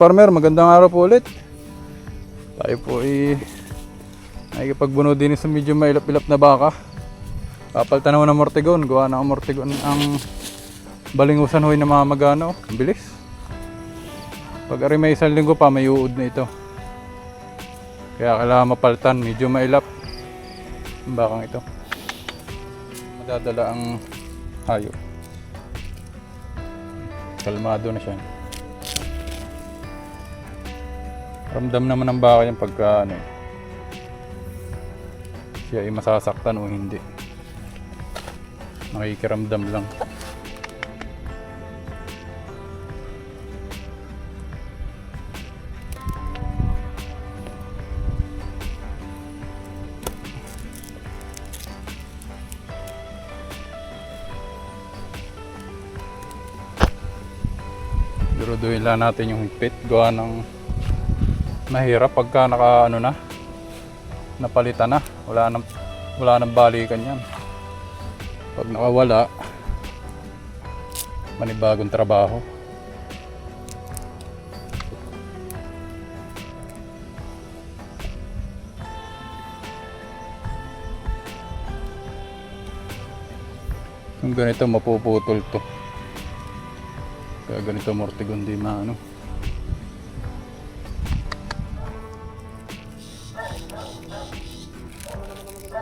Farmer, magandang araw po ulit. Tayo po ay nakikipagbuno din sa medyo mailap-ilap na baka. Papalitan ako ng mortigon. Gawa na mortigon ang balingusan hoy na mga magano. Ang bilis. Pag ari may isang linggo pa, may uod na ito. Kaya kailangan mapalitan. Medyo mailap. Ang bakang ito. Madadala ang hayop. Kalmado na siya. Ramdam naman ng baka yung pagka ano. Siya ay masasaktan o hindi. Nakikiramdam lang. Duruduhin lang natin yung higpit. Gawa ng mahirap pagka naka ano na napalitan na. Wala nang wala nang balikan yan. Pag nakawala manibagong trabaho. Yung ganito mapuputol to. Kaya ganito mortigon di maano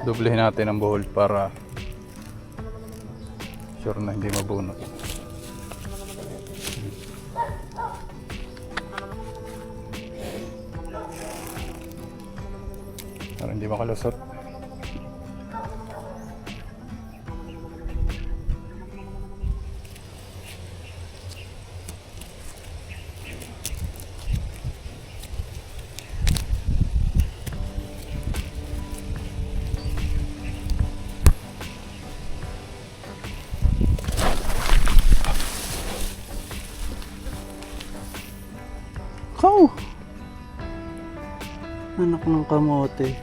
Doblehin natin ang bowl para sure na hindi mabunot. Para hindi makalusot. Kau! Anak ng kamote.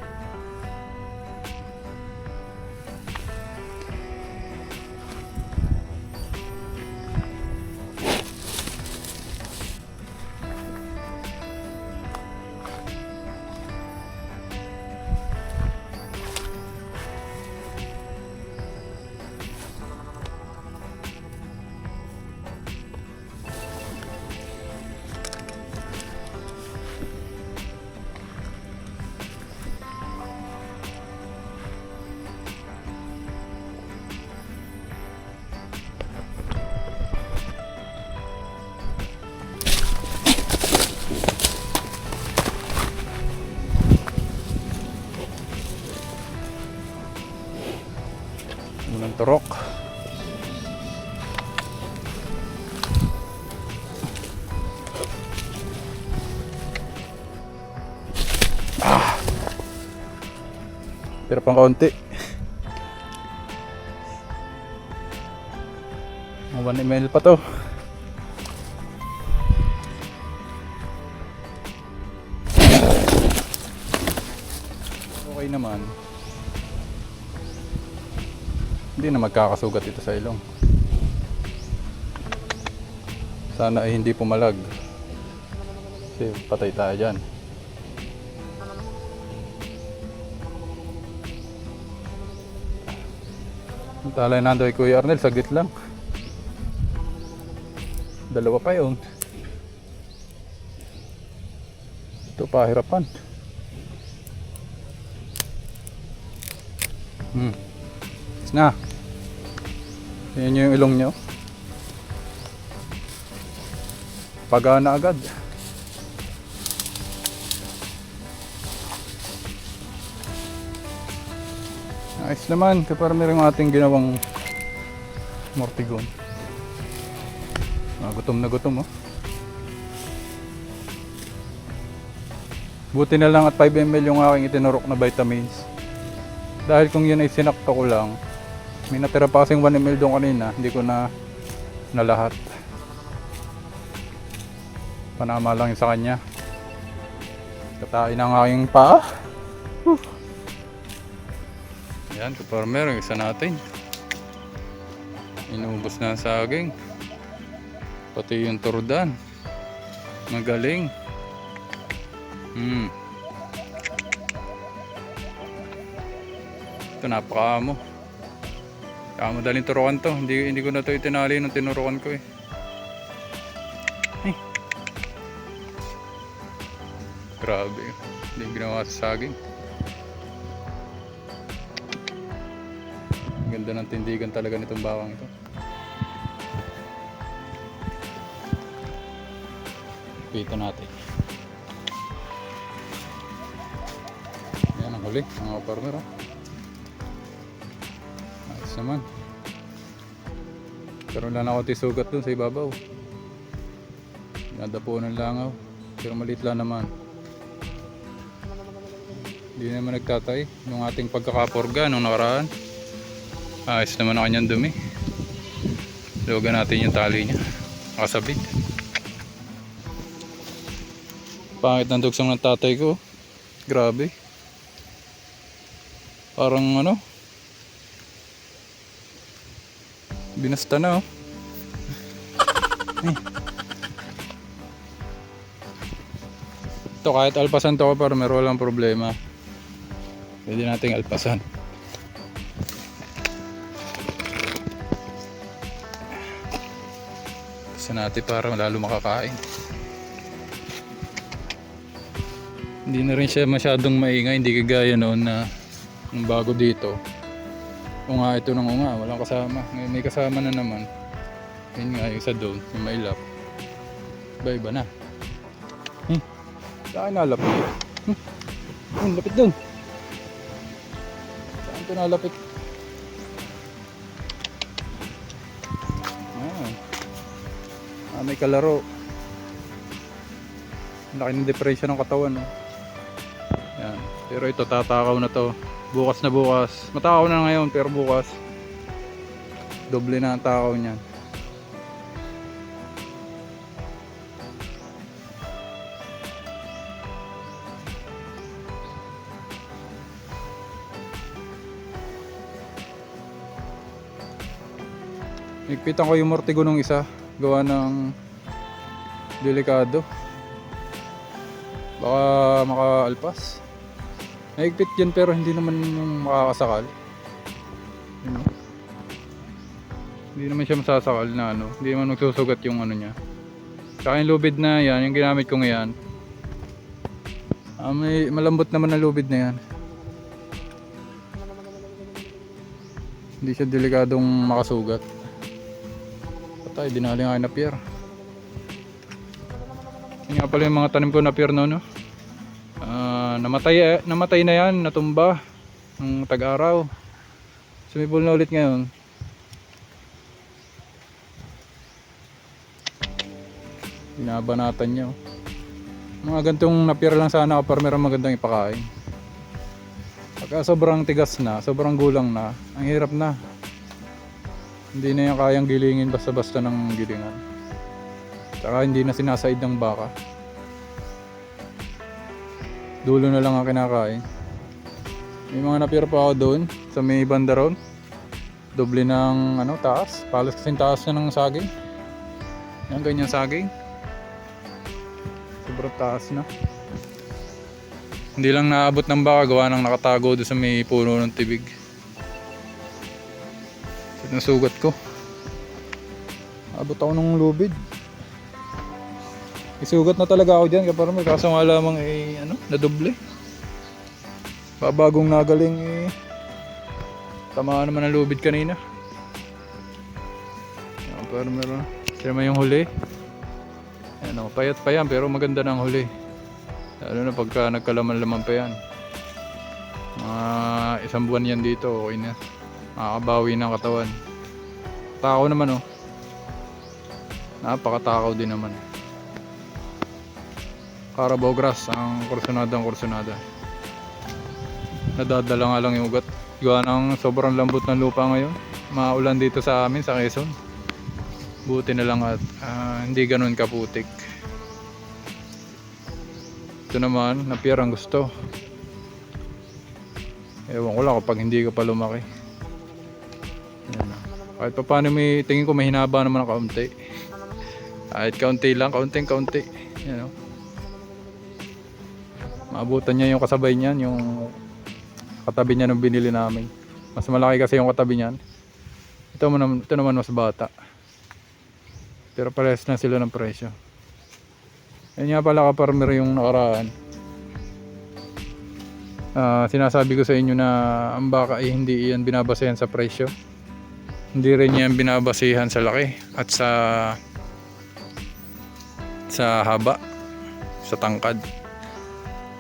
Turok. Ah. Pero pang. Mga 1 ml pa to. Okay naman. Hindi na magkakasugat ito sa ilong. Sana ay hindi pumalag. Kasi patay tayo dyan. Talay na kay Kuya Arnel, saglit lang. Dalawa pa yun. Ito pa, hirapan. Hmm. Na. Yan yung ilong nyo. Pagana agad. Ayos naman, kapag meron ating ginawang mortigon. Ah, gutom na gutom oh. Buti na lang at 5 ml yung aking itinurok na vitamins. Dahil kung yun ay sinakto ko lang, may natira pa kasing 1 ml doon kanina, hindi ko na na lahat. Panama lang sa kanya. Katain ang aking paa. Whew. Yan, kaparmer, yung isa natin. Inubos na ang saging. Pati yung turdan. Magaling. Hmm. Ito napakaamo. Kaya madaling turuan to. Hindi, hindi ko na to itinali nung tinuruan ko eh. Ay. Grabe. Hindi ginawa sa saging. Ganda ng tindigan talaga nitong bawang ito. Pito natin. Yan ang huli, mga partner. Oh. Ayos naman. Pero wala na ako tisugat dun sa ibabaw. Nadapo ng langaw. Pero maliit lang naman. Hindi naman nagtatay nung ating pagkakapurga nung nakaraan. Ayos naman ang kanyang dumi. Luwagan natin yung tali niya. Nakasabit. Pangit ng dugsong ng tatay ko. Grabe. Parang ano? Binasta na oh. Eh. Ito kahit alpasan to pero meron lang problema. Pwede nating alpasan. Gusto natin para lalo makakain. Hindi na rin siya masyadong maingay, hindi kagaya noon na bago dito. Unga ito ng unga, walang kasama. Ngayon may kasama na naman. Yun nga, yung sa doon, yung mailap. Iba-iba na. Hmm. Saan nalapit? Hmm. Hmm, lapit doon. Saan ito nalapit? Ah. ah may kalaro. Laki ng depression ng katawan. No? Yan. Pero ito tatakaw na to. Bukas na bukas. Matakaw na ngayon pero bukas. Doble na ang takaw niyan. Higpitan ko yung mortigo nung isa. Gawa ng delikado. Baka makaalpas. Naigpit yan pero hindi naman makakasakal. Yun, oh. Hindi naman siya masasakal na ano. Hindi naman magsusugat yung ano niya. Saka yung lubid na yan, yung ginamit ko ngayon. Ah, may malambot naman na lubid na yan. Hindi siya delikadong makasugat. Patay, dinali nga na pier. Yun nga pala yung mga tanim ko na pier no, no? Ah, eh, namatay na yan, natumba ng tag-araw. Sumibol na ulit ngayon. Binabanatan niya. oh. Mga gantong napier lang sana ako para meron magandang ipakain. Pagka sobrang tigas na, sobrang gulang na, ang hirap na. Hindi na yan kayang gilingin basta-basta ng gilingan. Tsaka hindi na sinasaid ng baka. Dulo na lang ang kinakain. May mga napira pa ako doon sa may banda ron. Doble ng ano, taas. Palos kasing taas na ng saging. Yan, ganyan saging. Sobrang taas na. Hindi lang naabot ng baka gawa ng nakatago doon sa may puno ng tibig. Ito nasugat ko. Abot ako ng lubid. Isugat na talaga ako dyan kapag may kaso nga lamang eh, ano, nadoble. Babagong nagaling eh. Tamaan naman ang lubid kanina. Yan, pero meron. Sira yung huli. Ano, payat pa yan pero maganda na ang huli. Lalo na pagka nagkalaman-laman pa yan. Mga isang buwan yan dito, okay na. Makakabawi ng katawan. Takaw naman oh. Napakatakaw din naman. Carabao grass ang kursunada ang kursunada. Nadadala nga lang yung ugat. Gawa ng sobrang lambot ng lupa ngayon. Maulan dito sa amin sa Quezon. Buti na lang at ah, hindi ganun kaputik. Ito naman, napir ang gusto. Ewan ko lang kapag hindi ka pa lumaki. Yan. Kahit pa paano may tingin ko may hinaba naman ng kaunti. Kahit kaunti lang, kaunting kaunti. Yan o. Maabutan niya yung kasabay niyan, yung katabi niya nung binili namin. Mas malaki kasi yung katabi niyan. Ito, naman, ito naman mas bata. Pero parehas na sila ng presyo. Yan nga pala kaparmer yung nakaraan. Ah, sinasabi ko sa inyo na ang baka ay hindi yan binabasehan sa presyo. Hindi rin yan binabasehan sa laki at sa sa haba, sa tangkad.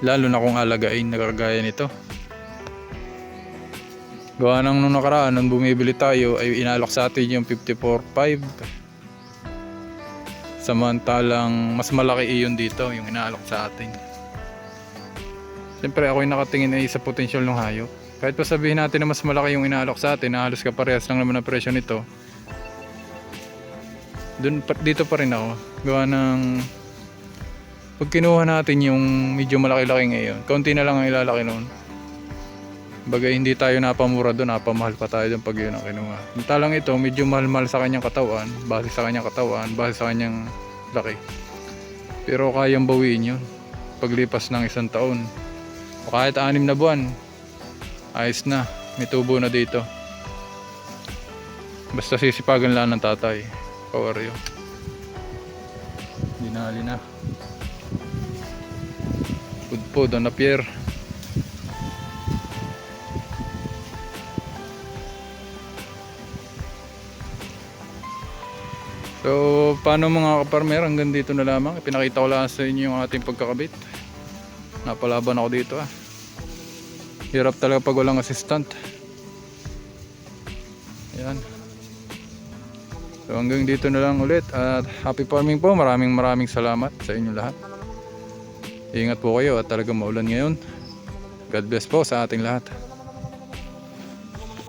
Lalo na kung alagain na kagaya nito. Gawa nang nung nakaraan, nung bumibili tayo, ay inalok sa atin yung 54.5. Samantalang mas malaki iyon dito, yung inaalok sa atin. Siyempre ako yung nakatingin ay sa potential ng hayop. Kahit pa sabihin natin na mas malaki yung inaalok sa atin, na halos kaparehas lang naman ang presyo nito. Dun, dito pa rin ako. Gawa ng... Pag kinuha natin yung medyo malaki-laki ngayon, kaunti na lang ang ilalaki noon. Bagay hindi tayo napamura doon, napamahal pa tayo doon pag yun ang kinuha. Talang ito, medyo mahal-mahal sa kanyang katawan, base sa kanyang katawan, base sa kanyang laki. Pero kayang bawiin yun paglipas ng isang taon. O kahit anim na buwan, ayos na, may tubo na dito. Basta sisipagan lang ng tatay. Kawaryo. Dinali na. Pudpud, on na pier. So, paano mga kaparmer, hanggang dito na lamang. Pinakita ko lang sa inyo yung ating pagkakabit. Napalaban ako dito ah. Hirap talaga pag walang assistant. Ayan. So hanggang dito na lang ulit at happy farming po. Maraming maraming salamat sa inyo lahat. Ingat po kayo at talagang maulan ngayon. God bless po sa ating lahat.